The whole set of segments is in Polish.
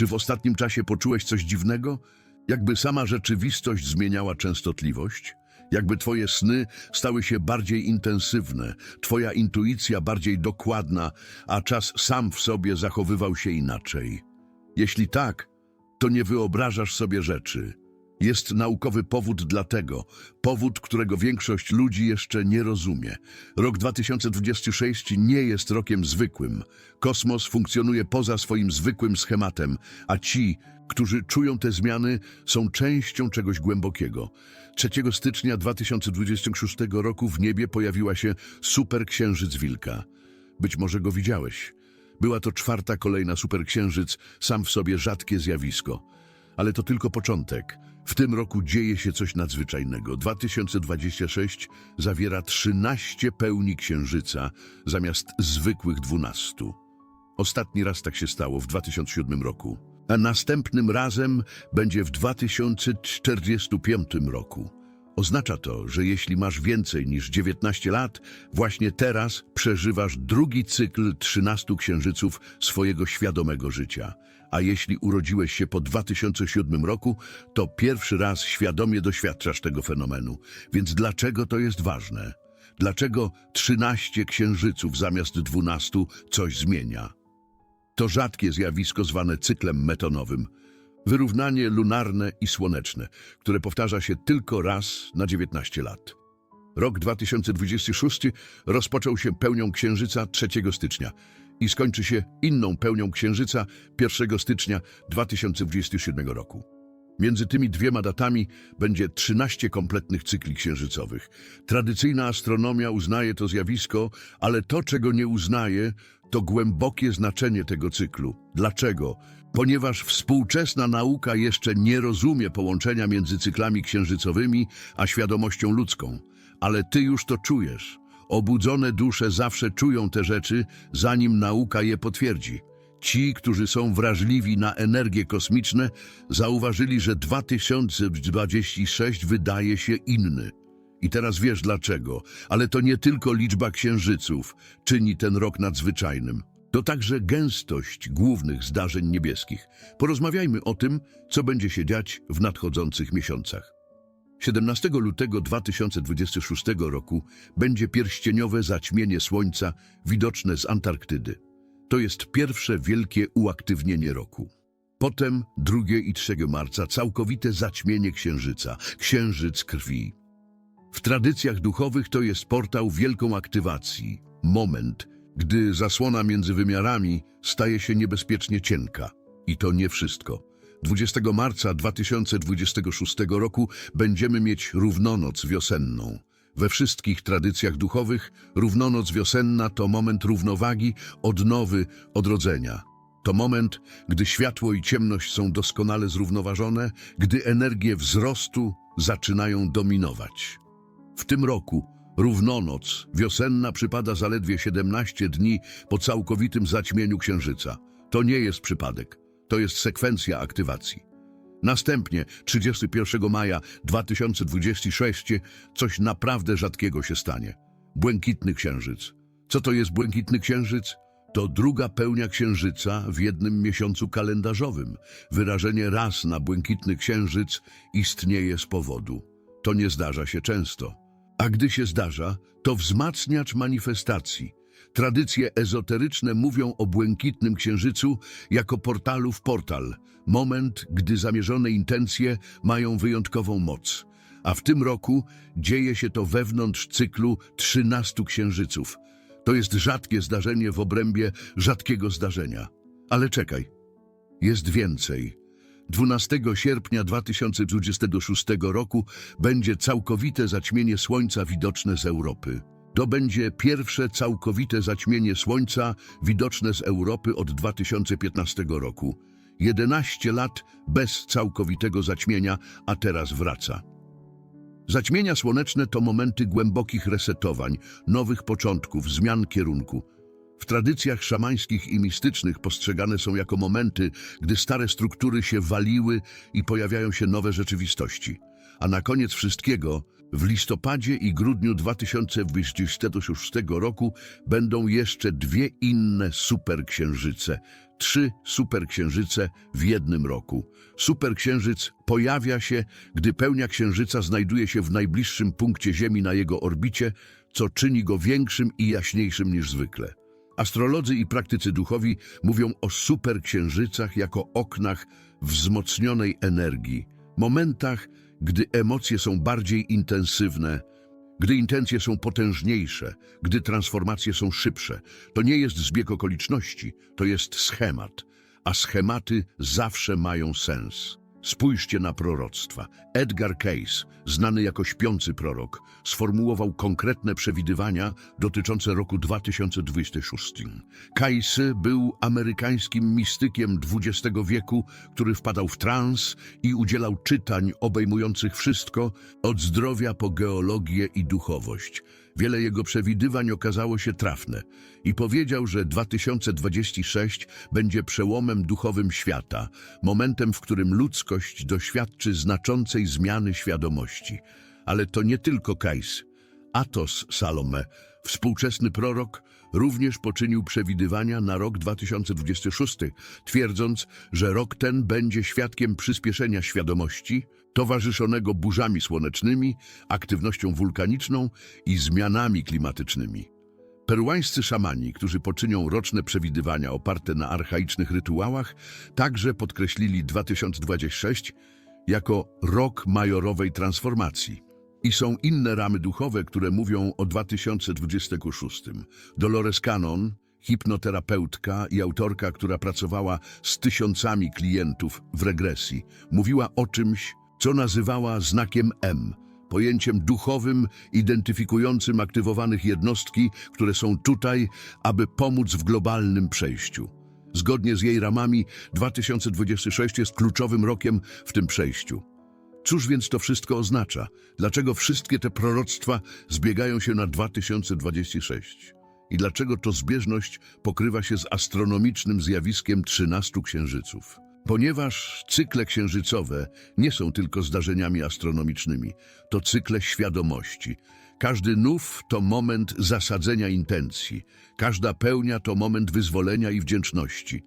Czy w ostatnim czasie poczułeś coś dziwnego? Jakby sama rzeczywistość zmieniała częstotliwość? Jakby twoje sny stały się bardziej intensywne, twoja intuicja bardziej dokładna, a czas sam w sobie zachowywał się inaczej? Jeśli tak, to nie wyobrażasz sobie rzeczy. Jest naukowy powód dla tego, powód, którego większość ludzi jeszcze nie rozumie. Rok 2026 nie jest rokiem zwykłym. Kosmos funkcjonuje poza swoim zwykłym schematem, a ci, którzy czują te zmiany, są częścią czegoś głębokiego. 3 stycznia 2026 roku w niebie pojawiła się superksiężyc Wilka. Być może go widziałeś. Była to czwarta kolejna superksiężyc, sam w sobie rzadkie zjawisko. Ale to tylko początek. W tym roku dzieje się coś nadzwyczajnego. 2026 zawiera 13 pełni księżyca zamiast zwykłych 12. Ostatni raz tak się stało w 2007 roku. A następnym razem będzie w 2045 roku. Oznacza to, że jeśli masz więcej niż 19 lat, właśnie teraz przeżywasz drugi cykl 13 księżyców swojego świadomego życia. A jeśli urodziłeś się po 2007 roku, to pierwszy raz świadomie doświadczasz tego fenomenu. Więc dlaczego to jest ważne? Dlaczego 13 księżyców zamiast 12 coś zmienia? To rzadkie zjawisko zwane cyklem metonowym. Wyrównanie lunarne i słoneczne, które powtarza się tylko raz na 19 lat. Rok 2026 rozpoczął się pełnią księżyca 3 stycznia i skończy się inną pełnią księżyca 1 stycznia 2027 roku. Między tymi dwiema datami będzie 13 kompletnych cykli księżycowych. Tradycyjna astronomia uznaje to zjawisko, ale to, czego nie uznaje, to głębokie znaczenie tego cyklu. Dlaczego? Ponieważ współczesna nauka jeszcze nie rozumie połączenia między cyklami księżycowymi a świadomością ludzką. Ale ty już to czujesz. Obudzone dusze zawsze czują te rzeczy, zanim nauka je potwierdzi. Ci, którzy są wrażliwi na energie kosmiczne, zauważyli, że 2026 wydaje się inny. I teraz wiesz dlaczego, ale to nie tylko liczba księżyców czyni ten rok nadzwyczajnym. To także gęstość głównych zdarzeń niebieskich. Porozmawiajmy o tym, co będzie się dziać w nadchodzących miesiącach. 17 lutego 2026 roku będzie pierścieniowe zaćmienie Słońca widoczne z Antarktydy. To jest pierwsze wielkie uaktywnienie roku. Potem 2 i 3 marca całkowite zaćmienie Księżyca, Księżyc krwi. W tradycjach duchowych to jest portal wielką aktywacji, moment, gdy zasłona między wymiarami staje się niebezpiecznie cienka. I to nie wszystko. 20 marca 2026 roku będziemy mieć równonoc wiosenną. We wszystkich tradycjach duchowych równonoc wiosenna to moment równowagi, odnowy, odrodzenia. To moment, gdy światło i ciemność są doskonale zrównoważone, gdy energie wzrostu zaczynają dominować. W tym roku równonoc wiosenna przypada zaledwie 17 dni po całkowitym zaćmieniu księżyca. To nie jest przypadek, to jest sekwencja aktywacji. Następnie 31 maja 2026 coś naprawdę rzadkiego się stanie. Błękitny księżyc. Co to jest błękitny księżyc? To druga pełnia księżyca w jednym miesiącu kalendarzowym. Wyrażenie raz na błękitny księżyc istnieje z powodu. To nie zdarza się często. A gdy się zdarza, to wzmacniacz manifestacji. Tradycje ezoteryczne mówią o błękitnym księżycu jako portalu w portal, moment, gdy zamierzone intencje mają wyjątkową moc. A w tym roku dzieje się to wewnątrz cyklu 13 księżyców. To jest rzadkie zdarzenie w obrębie rzadkiego zdarzenia. Ale czekaj, jest więcej. 12 sierpnia 2026 roku będzie całkowite zaćmienie Słońca widoczne z Europy. To będzie pierwsze całkowite zaćmienie Słońca widoczne z Europy od 2015 roku. 11 lat bez całkowitego zaćmienia, a teraz wraca. Zaćmienia słoneczne to momenty głębokich resetowań, nowych początków, zmian kierunku. W tradycjach szamańskich i mistycznych postrzegane są jako momenty, gdy stare struktury się waliły i pojawiają się nowe rzeczywistości. A na koniec wszystkiego, w listopadzie i grudniu 2026 roku będą jeszcze dwie inne superksiężyce. Trzy superksiężyce w jednym roku. Superksiężyc pojawia się, gdy pełnia księżyca znajduje się w najbliższym punkcie Ziemi na jego orbicie, co czyni go większym i jaśniejszym niż zwykle. Astrolodzy i praktycy duchowi mówią o superksiężycach jako oknach wzmocnionej energii, momentach, gdy emocje są bardziej intensywne, gdy intencje są potężniejsze, gdy transformacje są szybsze. To nie jest zbieg okoliczności, to jest schemat, a schematy zawsze mają sens. Spójrzcie na proroctwa. Edgar Cayce, znany jako śpiący prorok, sformułował konkretne przewidywania dotyczące roku 2026. Cayce był amerykańskim mistykiem XX wieku, który wpadał w trans i udzielał czytań obejmujących wszystko od zdrowia po geologię i duchowość. Wiele jego przewidywań okazało się trafne i powiedział, że 2026 będzie przełomem duchowym świata, momentem, w którym ludzkość doświadczy znaczącej zmiany świadomości. Ale to nie tylko Kajs. Atos Salome, współczesny prorok, również poczynił przewidywania na rok 2026, twierdząc, że rok ten będzie świadkiem przyspieszenia świadomości, towarzyszonego burzami słonecznymi, aktywnością wulkaniczną i zmianami klimatycznymi. Peruańscy szamani, którzy poczynią roczne przewidywania oparte na archaicznych rytuałach, także podkreślili 2026 jako rok majorowej transformacji. I są inne ramy duchowe, które mówią o 2026. Dolores Cannon, hipnoterapeutka i autorka, która pracowała z tysiącami klientów w regresji, mówiła o czymś, co nazywała znakiem M, pojęciem duchowym identyfikującym aktywowanych jednostki, które są tutaj, aby pomóc w globalnym przejściu. Zgodnie z jej ramami 2026 jest kluczowym rokiem w tym przejściu. Cóż więc to wszystko oznacza? Dlaczego wszystkie te proroctwa zbiegają się na 2026? I dlaczego to zbieżność pokrywa się z astronomicznym zjawiskiem 13 księżyców? Ponieważ cykle księżycowe nie są tylko zdarzeniami astronomicznymi, to cykle świadomości. Każdy nów to moment zasadzenia intencji, każda pełnia to moment wyzwolenia i wdzięczności.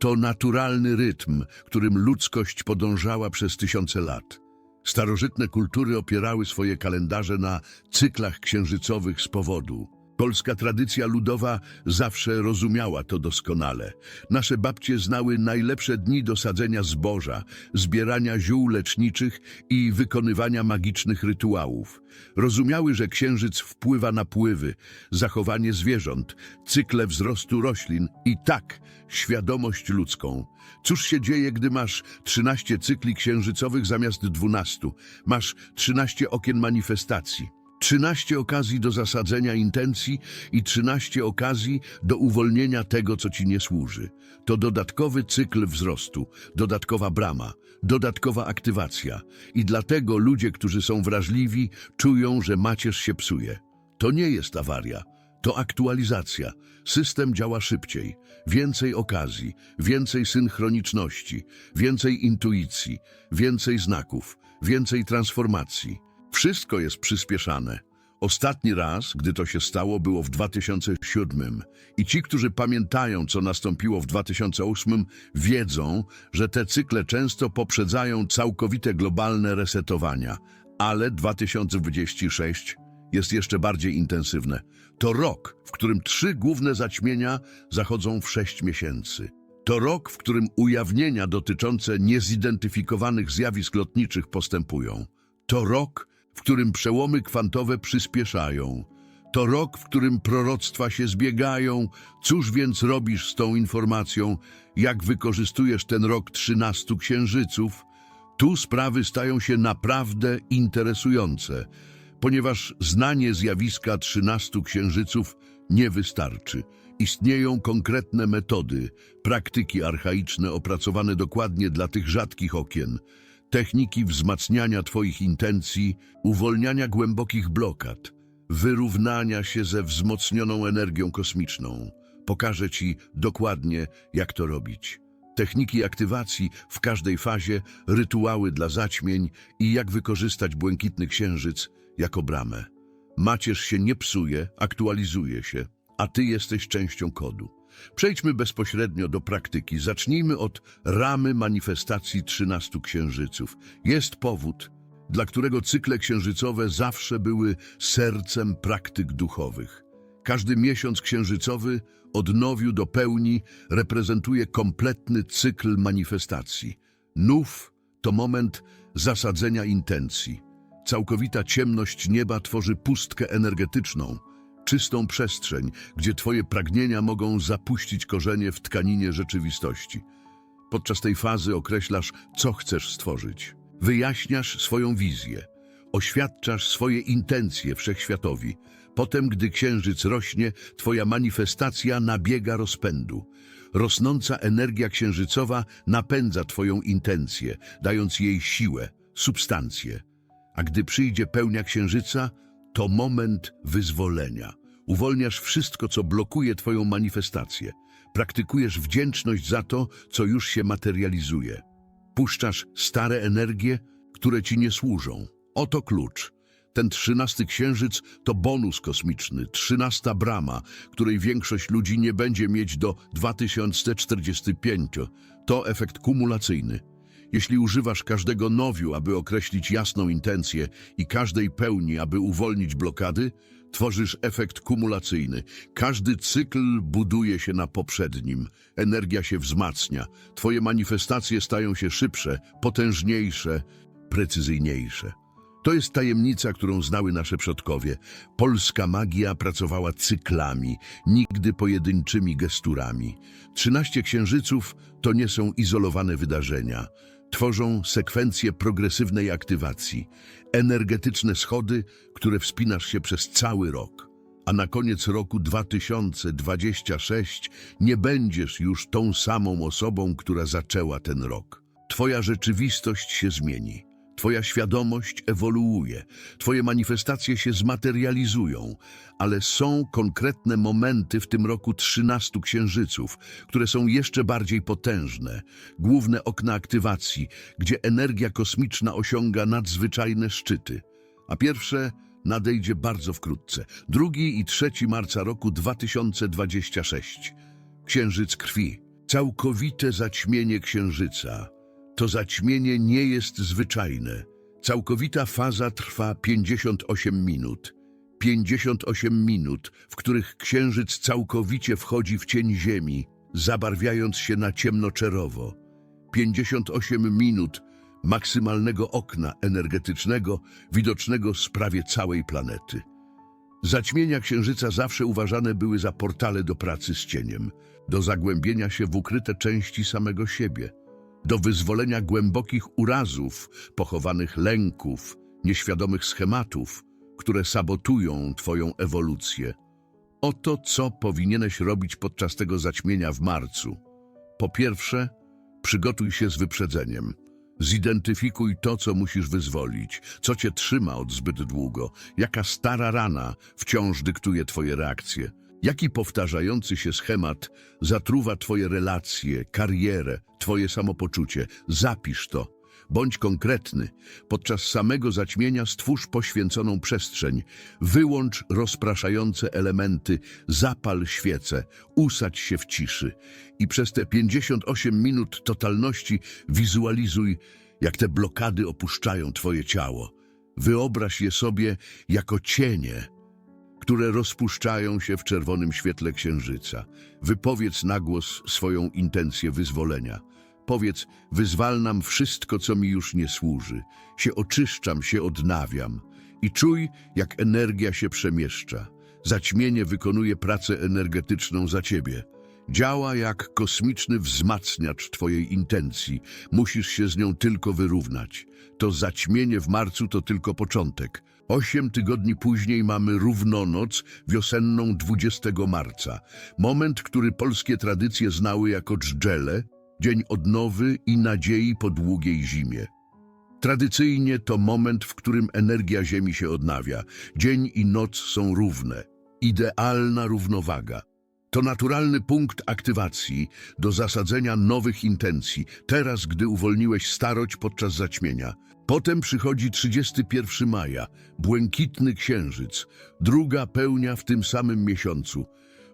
To naturalny rytm, którym ludzkość podążała przez tysiące lat. Starożytne kultury opierały swoje kalendarze na cyklach księżycowych z powodu. Polska tradycja ludowa zawsze rozumiała to doskonale. Nasze babcie znały najlepsze dni do sadzenia zboża, zbierania ziół leczniczych i wykonywania magicznych rytuałów. Rozumiały, że księżyc wpływa na pływy, zachowanie zwierząt, cykle wzrostu roślin i tak świadomość ludzką. Cóż się dzieje, gdy masz 13 cykli księżycowych zamiast 12? Masz 13 okien manifestacji. 13 okazji do zasadzenia intencji i 13 okazji do uwolnienia tego, co ci nie służy. To dodatkowy cykl wzrostu, dodatkowa brama, dodatkowa aktywacja. I dlatego ludzie, którzy są wrażliwi, czują, że macierz się psuje. To nie jest awaria, to aktualizacja. System działa szybciej, więcej okazji, więcej synchroniczności, więcej intuicji, więcej znaków, więcej transformacji. Wszystko jest przyspieszane. Ostatni raz, gdy to się stało, było w 2007 i ci, którzy pamiętają, co nastąpiło w 2008, wiedzą, że te cykle często poprzedzają całkowite globalne resetowania, ale 2026 jest jeszcze bardziej intensywne. To rok, w którym trzy główne zaćmienia zachodzą w sześć miesięcy. To rok, w którym ujawnienia dotyczące niezidentyfikowanych zjawisk lotniczych postępują. To rok, w którym przełomy kwantowe przyspieszają. To rok, w którym proroctwa się zbiegają. Cóż więc robisz z tą informacją? Jak wykorzystujesz ten rok trzynastu księżyców? Tu sprawy stają się naprawdę interesujące, ponieważ znanie zjawiska trzynastu księżyców nie wystarczy. Istnieją konkretne metody, praktyki archaiczne opracowane dokładnie dla tych rzadkich okien, techniki wzmacniania Twoich intencji, uwolniania głębokich blokad, wyrównania się ze wzmocnioną energią kosmiczną. Pokażę Ci dokładnie, jak to robić. techniki aktywacji w każdej fazie, rytuały dla zaćmień i jak wykorzystać błękitny księżyc jako bramę. Macierz się nie psuje, aktualizuje się, a ty jesteś częścią kodu. Przejdźmy bezpośrednio do praktyki. Zacznijmy od ramy manifestacji 13 księżyców. Jest powód, dla którego cykle księżycowe zawsze były sercem praktyk duchowych. Każdy miesiąc księżycowy od nowiu do pełni reprezentuje kompletny cykl manifestacji. Nów to moment zasadzenia intencji. Całkowita ciemność nieba tworzy pustkę energetyczną, czystą przestrzeń, gdzie Twoje pragnienia mogą zapuścić korzenie w tkaninie rzeczywistości. Podczas tej fazy określasz, co chcesz stworzyć. Wyjaśniasz swoją wizję. Oświadczasz swoje intencje wszechświatowi. Potem, gdy księżyc rośnie, Twoja manifestacja nabiega rozpędu. Rosnąca energia księżycowa napędza Twoją intencję, dając jej siłę, substancję. A gdy przyjdzie pełnia księżyca, to moment wyzwolenia. Uwolniasz wszystko, co blokuje Twoją manifestację. Praktykujesz wdzięczność za to, co już się materializuje. Puszczasz stare energie, które Ci nie służą. Oto klucz. Ten trzynasty księżyc to bonus kosmiczny, trzynasta brama, której większość ludzi nie będzie mieć do 2045. To efekt kumulacyjny. Jeśli używasz każdego nowiu, aby określić jasną intencję i każdej pełni, aby uwolnić blokady, tworzysz efekt kumulacyjny. Każdy cykl buduje się na poprzednim. Energia się wzmacnia. Twoje manifestacje stają się szybsze, potężniejsze, precyzyjniejsze. To jest tajemnica, którą znały nasze przodkowie. Polska magia pracowała cyklami, nigdy pojedynczymi gesturami. Trzynaście księżyców to nie są izolowane wydarzenia. Tworzą sekwencję progresywnej aktywacji, energetyczne schody, które wspinasz się przez cały rok. A na koniec roku 2026 nie będziesz już tą samą osobą, która zaczęła ten rok. Twoja rzeczywistość się zmieni. Twoja świadomość ewoluuje, Twoje manifestacje się zmaterializują, ale są konkretne momenty w tym roku 13 księżyców, które są jeszcze bardziej potężne, główne okna aktywacji, gdzie energia kosmiczna osiąga nadzwyczajne szczyty. A pierwsze nadejdzie bardzo wkrótce, 2 i 3 marca roku 2026. Księżyc krwi, całkowite zaćmienie księżyca. To zaćmienie nie jest zwyczajne. Całkowita faza trwa 58 minut. 58 minut, w których księżyc całkowicie wchodzi w cień ziemi, zabarwiając się na ciemnoczerowo. 58 minut maksymalnego okna energetycznego, widocznego z prawie całej planety. Zaćmienia księżyca zawsze uważane były za portale do pracy z cieniem, do zagłębienia się w ukryte części samego siebie do wyzwolenia głębokich urazów, pochowanych lęków, nieświadomych schematów, które sabotują Twoją ewolucję. Oto co powinieneś robić podczas tego zaćmienia w marcu. Po pierwsze, przygotuj się z wyprzedzeniem. Zidentyfikuj to, co musisz wyzwolić, co cię trzyma od zbyt długo, jaka stara rana wciąż dyktuje Twoje reakcje. Jaki powtarzający się schemat zatruwa Twoje relacje, karierę, Twoje samopoczucie? Zapisz to. Bądź konkretny. Podczas samego zaćmienia stwórz poświęconą przestrzeń. Wyłącz rozpraszające elementy, zapal świece, usadź się w ciszy. I przez te 58 minut totalności wizualizuj, jak te blokady opuszczają Twoje ciało. Wyobraź je sobie jako cienie, które rozpuszczają się w czerwonym świetle księżyca. Wypowiedz na głos swoją intencję wyzwolenia. Powiedz, wyzwalnam wszystko, co mi już nie służy. Się oczyszczam, się odnawiam. I czuj, jak energia się przemieszcza. Zaćmienie wykonuje pracę energetyczną za ciebie. Działa jak kosmiczny wzmacniacz twojej intencji. Musisz się z nią tylko wyrównać. To zaćmienie w marcu to tylko początek. Osiem tygodni później mamy równonoc wiosenną 20 marca. Moment, który polskie tradycje znały jako dżdżele, dzień odnowy i nadziei po długiej zimie. Tradycyjnie to moment, w którym energia Ziemi się odnawia. Dzień i noc są równe. Idealna równowaga. To naturalny punkt aktywacji do zasadzenia nowych intencji, teraz gdy uwolniłeś starość podczas zaćmienia. Potem przychodzi 31 maja, błękitny księżyc, druga pełnia w tym samym miesiącu.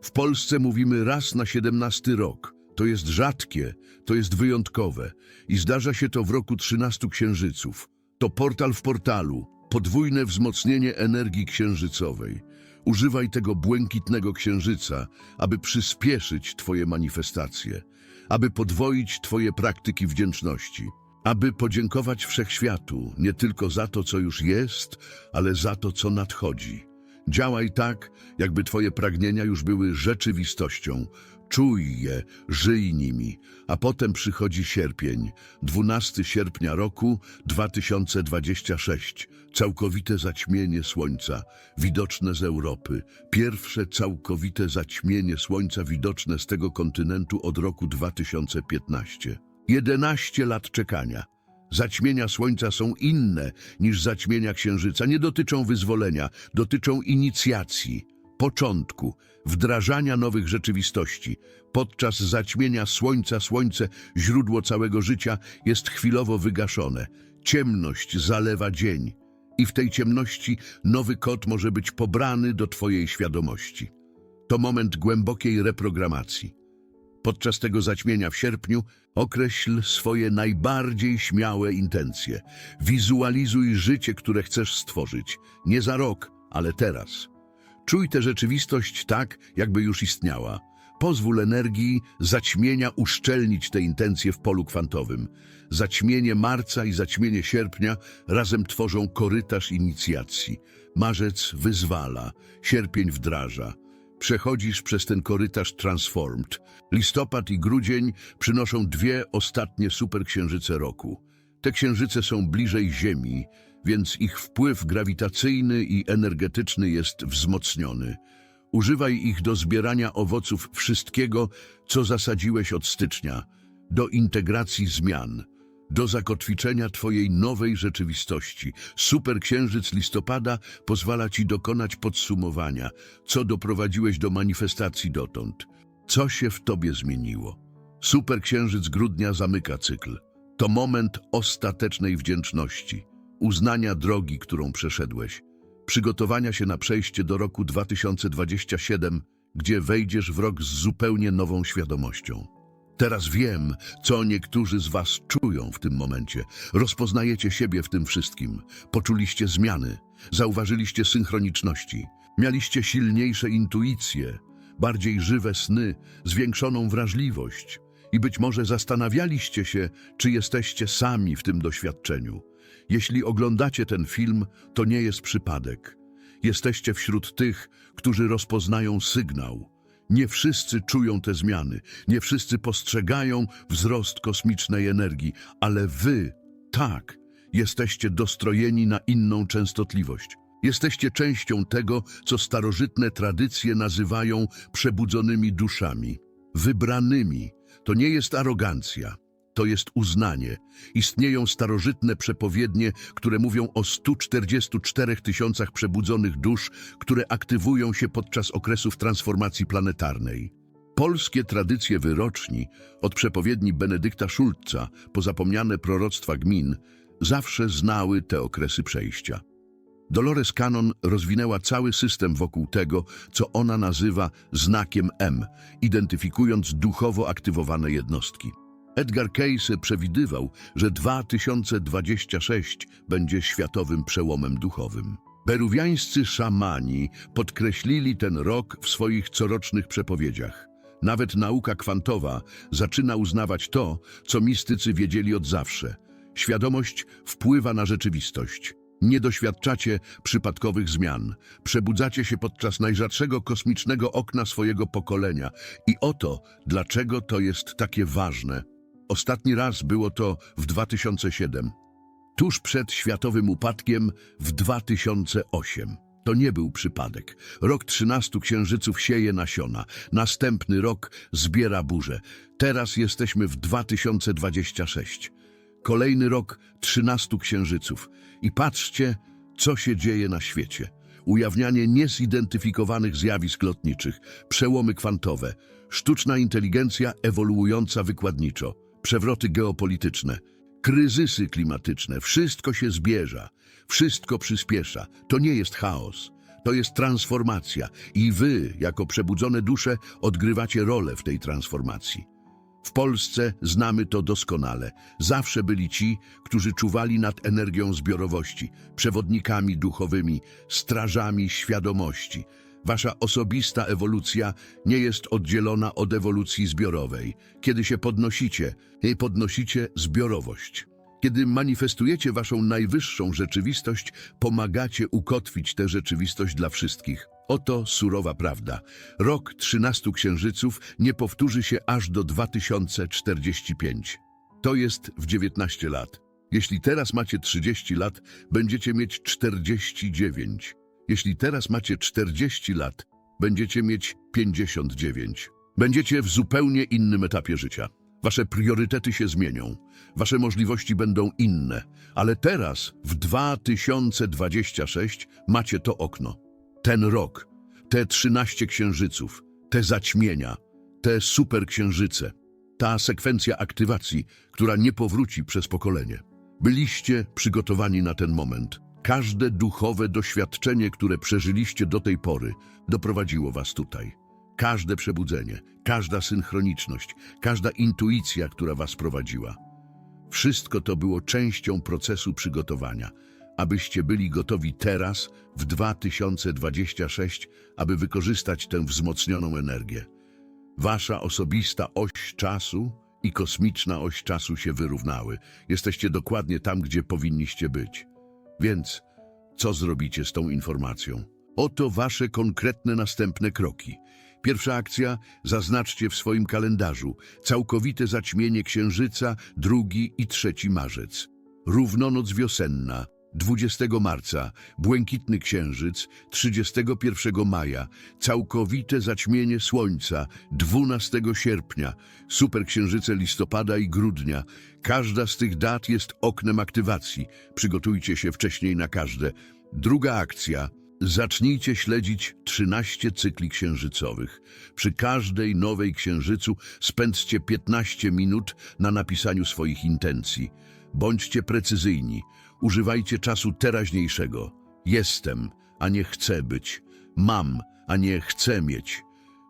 W Polsce mówimy raz na 17 rok. To jest rzadkie, to jest wyjątkowe i zdarza się to w roku 13 księżyców. To portal w portalu, podwójne wzmocnienie energii księżycowej. Używaj tego błękitnego księżyca, aby przyspieszyć Twoje manifestacje, aby podwoić Twoje praktyki wdzięczności, aby podziękować wszechświatu nie tylko za to, co już jest, ale za to, co nadchodzi. Działaj tak, jakby Twoje pragnienia już były rzeczywistością. Czuj je, żyj nimi. A potem przychodzi sierpień, 12 sierpnia roku 2026. Całkowite zaćmienie słońca, widoczne z Europy. Pierwsze całkowite zaćmienie słońca widoczne z tego kontynentu od roku 2015. 11 lat czekania. Zaćmienia Słońca są inne niż zaćmienia Księżyca. Nie dotyczą wyzwolenia, dotyczą inicjacji, początku, wdrażania nowych rzeczywistości. Podczas zaćmienia Słońca Słońce, źródło całego życia, jest chwilowo wygaszone. Ciemność zalewa dzień i w tej ciemności nowy kod może być pobrany do Twojej świadomości. To moment głębokiej reprogramacji. Podczas tego zaćmienia w sierpniu określ swoje najbardziej śmiałe intencje. Wizualizuj życie, które chcesz stworzyć. Nie za rok, ale teraz. Czuj tę rzeczywistość tak, jakby już istniała. Pozwól energii zaćmienia uszczelnić te intencje w polu kwantowym. Zaćmienie marca i zaćmienie sierpnia razem tworzą korytarz inicjacji. Marzec wyzwala, sierpień wdraża. Przechodzisz przez ten korytarz Transformed. Listopad i grudzień przynoszą dwie ostatnie superksiężyce roku. Te księżyce są bliżej Ziemi, więc ich wpływ grawitacyjny i energetyczny jest wzmocniony. Używaj ich do zbierania owoców wszystkiego, co zasadziłeś od stycznia, do integracji zmian, do zakotwiczenia Twojej nowej rzeczywistości. Superksiężyc listopada pozwala Ci dokonać podsumowania, co doprowadziłeś do manifestacji dotąd. Co się w Tobie zmieniło? Superksiężyc grudnia zamyka cykl. To moment ostatecznej wdzięczności, uznania drogi, którą przeszedłeś, przygotowania się na przejście do roku 2027, gdzie wejdziesz w rok z zupełnie nową świadomością. Teraz wiem, co niektórzy z was czują w tym momencie. Rozpoznajecie siebie w tym wszystkim. Poczuliście zmiany, zauważyliście synchroniczności, mieliście silniejsze intuicje, bardziej żywe sny, zwiększoną wrażliwość i być może zastanawialiście się, czy jesteście sami w tym doświadczeniu. Jeśli oglądacie ten film, to nie jest przypadek. Jesteście wśród tych, którzy rozpoznają sygnał. Nie wszyscy czują te zmiany, nie wszyscy postrzegają wzrost kosmicznej energii, ale wy, tak, jesteście dostrojeni na inną częstotliwość. Jesteście częścią tego, co starożytne tradycje nazywają przebudzonymi duszami, wybranymi. To nie jest arogancja, to jest uznanie. Istnieją starożytne przepowiednie, które mówią o 144 tysiącach przebudzonych dusz, które aktywują się podczas okresów transformacji planetarnej. Polskie tradycje wyroczni, od przepowiedni Benedykta Szulca po zapomniane proroctwa gmin, zawsze znały te okresy przejścia. Dolores Cannon rozwinęła cały system wokół tego, co ona nazywa znakiem M, identyfikując duchowo aktywowane jednostki. Edgar Cayce przewidywał, że 2026 będzie światowym przełomem duchowym. Peruwiańscy szamani podkreślili ten rok w swoich corocznych przepowiedziach. Nawet nauka kwantowa zaczyna uznawać to, co mistycy wiedzieli od zawsze. Świadomość wpływa na rzeczywistość. Nie doświadczacie przypadkowych zmian. Przebudzacie się podczas najrzadszego kosmicznego okna swojego pokolenia. I oto, dlaczego to jest takie ważne. Ostatni raz było to w 2007, tuż przed światowym upadkiem w 2008. To nie był przypadek. Rok 13 księżyców sieje nasiona, następny rok zbiera burze. Teraz jesteśmy w 2026. Kolejny rok 13 księżyców. I patrzcie, co się dzieje na świecie. ujawnianie niezidentyfikowanych zjawisk lotniczych, przełomy kwantowe, sztuczna inteligencja ewoluująca wykładniczo, przewroty geopolityczne, kryzysy klimatyczne. Wszystko się zbierza, wszystko przyspiesza. To nie jest chaos, to jest transformacja i wy, jako przebudzone dusze, odgrywacie rolę w tej transformacji. W Polsce znamy to doskonale. Zawsze byli ci, którzy czuwali nad energią zbiorowości, przewodnikami duchowymi, strażami świadomości. Wasza osobista ewolucja nie jest oddzielona od ewolucji zbiorowej. Kiedy się podnosicie, jej podnosicie zbiorowość. Kiedy manifestujecie waszą najwyższą rzeczywistość, pomagacie ukotwić tę rzeczywistość dla wszystkich. Oto surowa prawda. Rok 13 księżyców nie powtórzy się aż do 2045. To jest w 19 lat. Jeśli teraz macie 30 lat, będziecie mieć 49. Jeśli teraz macie 40 lat, będziecie mieć 59. Będziecie w zupełnie innym etapie życia. Wasze priorytety się zmienią, wasze możliwości będą inne, ale teraz, w 2026, macie to okno. Ten rok, te 13 księżyców, te zaćmienia, te superksiężyce, ta sekwencja aktywacji, która nie powróci przez pokolenie. Byliście przygotowani na ten moment. Każde duchowe doświadczenie, które przeżyliście do tej pory, doprowadziło was tutaj. Każde przebudzenie, każda synchroniczność, każda intuicja, która was prowadziła. Wszystko to było częścią procesu przygotowania, abyście byli gotowi teraz, w 2026, aby wykorzystać tę wzmocnioną energię. Wasza osobista oś czasu i kosmiczna oś czasu się wyrównały. Jesteście dokładnie tam, gdzie powinniście być. Więc co zrobicie z tą informacją? Oto wasze konkretne następne kroki. Pierwsza akcja zaznaczcie w swoim kalendarzu. Całkowite zaćmienie księżyca 2 i 3 marzec. Równonoc wiosenna 20 marca, błękitny księżyc 31 maja, całkowite zaćmienie słońca 12 sierpnia, superksiężyce listopada i grudnia. Każda z tych dat jest oknem aktywacji. Przygotujcie się wcześniej na każde. Druga akcja. Zacznijcie śledzić 13 cykli księżycowych. Przy każdej nowej księżycu spędźcie 15 minut na napisaniu swoich intencji. Bądźcie precyzyjni. Używajcie czasu teraźniejszego. Jestem, a nie chcę być. Mam, a nie chcę mieć.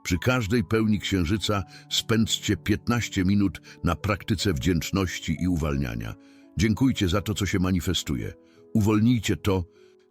Przy każdej pełni księżyca spędźcie 15 minut na praktyce wdzięczności i uwalniania. Dziękujcie za to, co się manifestuje. Uwolnijcie to,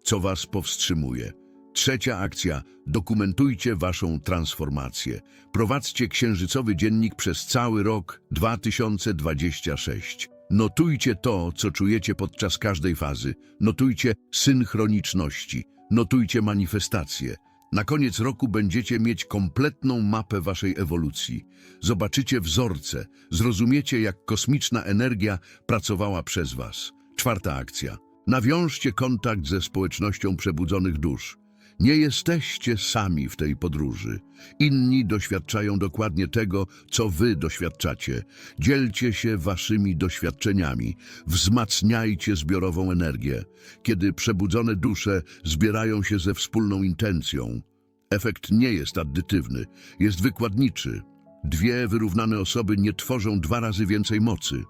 co was powstrzymuje. Trzecia akcja. Dokumentujcie waszą transformację. Prowadźcie księżycowy dziennik przez cały rok 2026. Notujcie to, co czujecie podczas każdej fazy. Notujcie synchroniczności. Notujcie manifestacje. Na koniec roku będziecie mieć kompletną mapę waszej ewolucji. Zobaczycie wzorce, zrozumiecie, jak kosmiczna energia pracowała przez was. Czwarta akcja. Nawiążcie kontakt ze społecznością przebudzonych dusz. Nie jesteście sami w tej podróży. Inni doświadczają dokładnie tego, co wy doświadczacie. Dzielcie się waszymi doświadczeniami. Wzmacniajcie zbiorową energię. Kiedy przebudzone dusze zbierają się ze wspólną intencją, efekt nie jest addytywny, jest wykładniczy. Dwie wyrównane osoby nie tworzą dwa razy więcej mocy.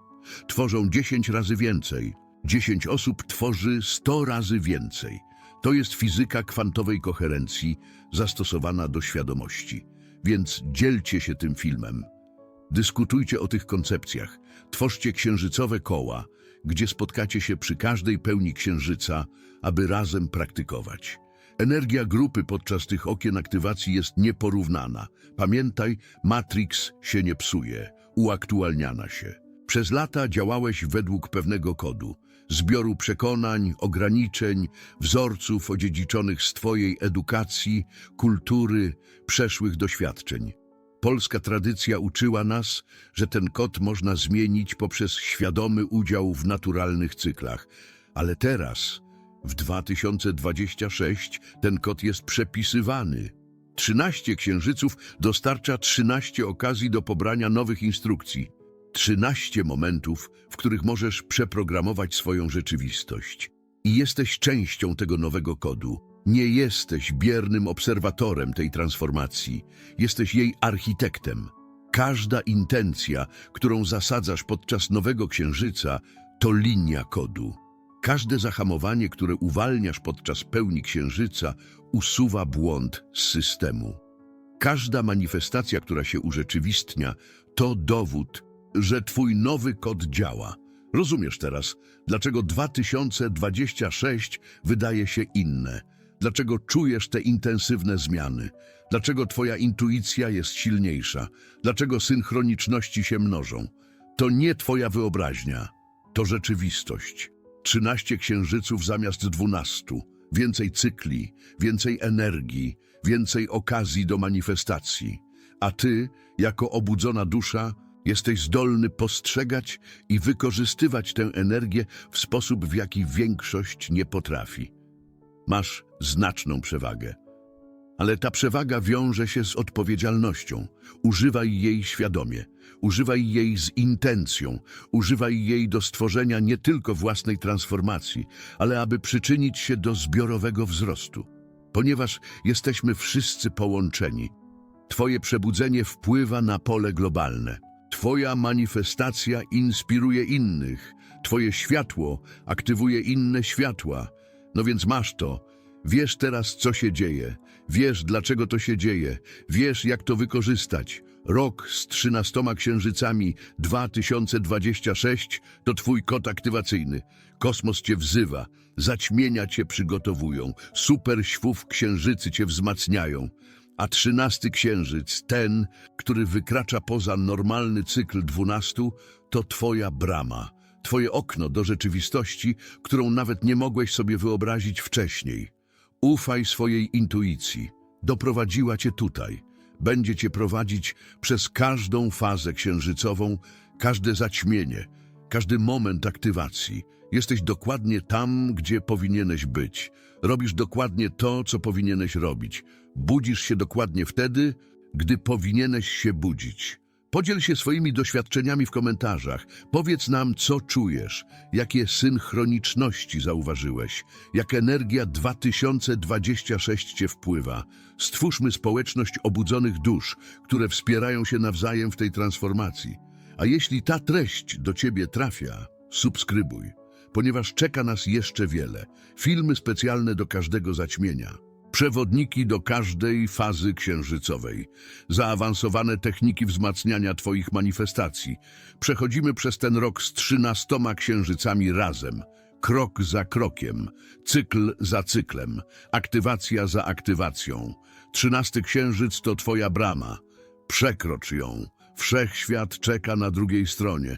Tworzą dziesięć razy więcej. Dziesięć osób tworzy sto razy więcej. To jest fizyka kwantowej koherencji zastosowana do świadomości. Więc dzielcie się tym filmem. Dyskutujcie o tych koncepcjach. Tworzcie księżycowe koła, gdzie spotkacie się przy każdej pełni księżyca, aby razem praktykować. Energia grupy podczas tych okien aktywacji jest nieporównana. Pamiętaj, Matrix się nie psuje, uaktualniana się. Przez lata działałeś według pewnego kodu, zbioru przekonań, ograniczeń, wzorców odziedziczonych z Twojej edukacji, kultury, przeszłych doświadczeń. Polska tradycja uczyła nas, że ten kod można zmienić poprzez świadomy udział w naturalnych cyklach. Ale teraz, w 2026, ten kod jest przepisywany. 13 księżyców dostarcza 13 okazji do pobrania nowych instrukcji. 13 momentów, w których możesz przeprogramować swoją rzeczywistość. I jesteś częścią tego nowego kodu. Nie jesteś biernym obserwatorem tej transformacji, jesteś jej architektem. Każda intencja, którą zasadzasz podczas nowego księżyca, to linia kodu. Każde zahamowanie, które uwalniasz podczas pełni księżyca, usuwa błąd z systemu. Każda manifestacja, która się urzeczywistnia, to dowód, że twój nowy kod działa. Rozumiesz teraz, dlaczego 2026 wydaje się inne, dlaczego czujesz te intensywne zmiany, dlaczego twoja intuicja jest silniejsza, dlaczego synchroniczności się mnożą. To nie twoja wyobraźnia, to rzeczywistość. 13 księżyców zamiast 12, więcej cykli, więcej energii, więcej okazji do manifestacji. A ty, jako obudzona dusza, jesteś zdolny postrzegać i wykorzystywać tę energię w sposób, w jaki większość nie potrafi. Masz znaczną przewagę. Ale ta przewaga wiąże się z odpowiedzialnością. Używaj jej świadomie, używaj jej z intencją, używaj jej do stworzenia nie tylko własnej transformacji, ale aby przyczynić się do zbiorowego wzrostu. Ponieważ jesteśmy wszyscy połączeni, Twoje przebudzenie wpływa na pole globalne. Twoja manifestacja inspiruje innych. Twoje światło aktywuje inne światła. No więc masz to. Wiesz teraz, co się dzieje. Wiesz, dlaczego to się dzieje. Wiesz, jak to wykorzystać. Rok z trzynastoma księżycami 2026 to Twój kod aktywacyjny. Kosmos Cię wzywa. Zaćmienia Cię przygotowują. Super świów księżycy Cię wzmacniają. A trzynasty księżyc, ten, który wykracza poza normalny cykl dwunastu, to Twoja brama, Twoje okno do rzeczywistości, którą nawet nie mogłeś sobie wyobrazić wcześniej. Ufaj swojej intuicji. Doprowadziła Cię tutaj. Będzie Cię prowadzić przez każdą fazę księżycową, każde zaćmienie, każdy moment aktywacji. Jesteś dokładnie tam, gdzie powinieneś być. Robisz dokładnie to, co powinieneś robić. Budzisz się dokładnie wtedy, gdy powinieneś się budzić. Podziel się swoimi doświadczeniami w komentarzach. Powiedz nam, co czujesz, jakie synchroniczności zauważyłeś, jak energia 2026 cię wpływa. Stwórzmy społeczność obudzonych dusz, które wspierają się nawzajem w tej transformacji. A jeśli ta treść do ciebie trafia, subskrybuj, ponieważ czeka nas jeszcze wiele. Filmy specjalne do każdego zaćmienia. Przewodniki do każdej fazy księżycowej, zaawansowane techniki wzmacniania Twoich manifestacji. Przechodzimy przez ten rok z trzynastoma księżycami razem, krok za krokiem, cykl za cyklem, aktywacja za aktywacją. Trzynasty księżyc to Twoja brama. Przekrocz ją. Wszechświat czeka na drugiej stronie.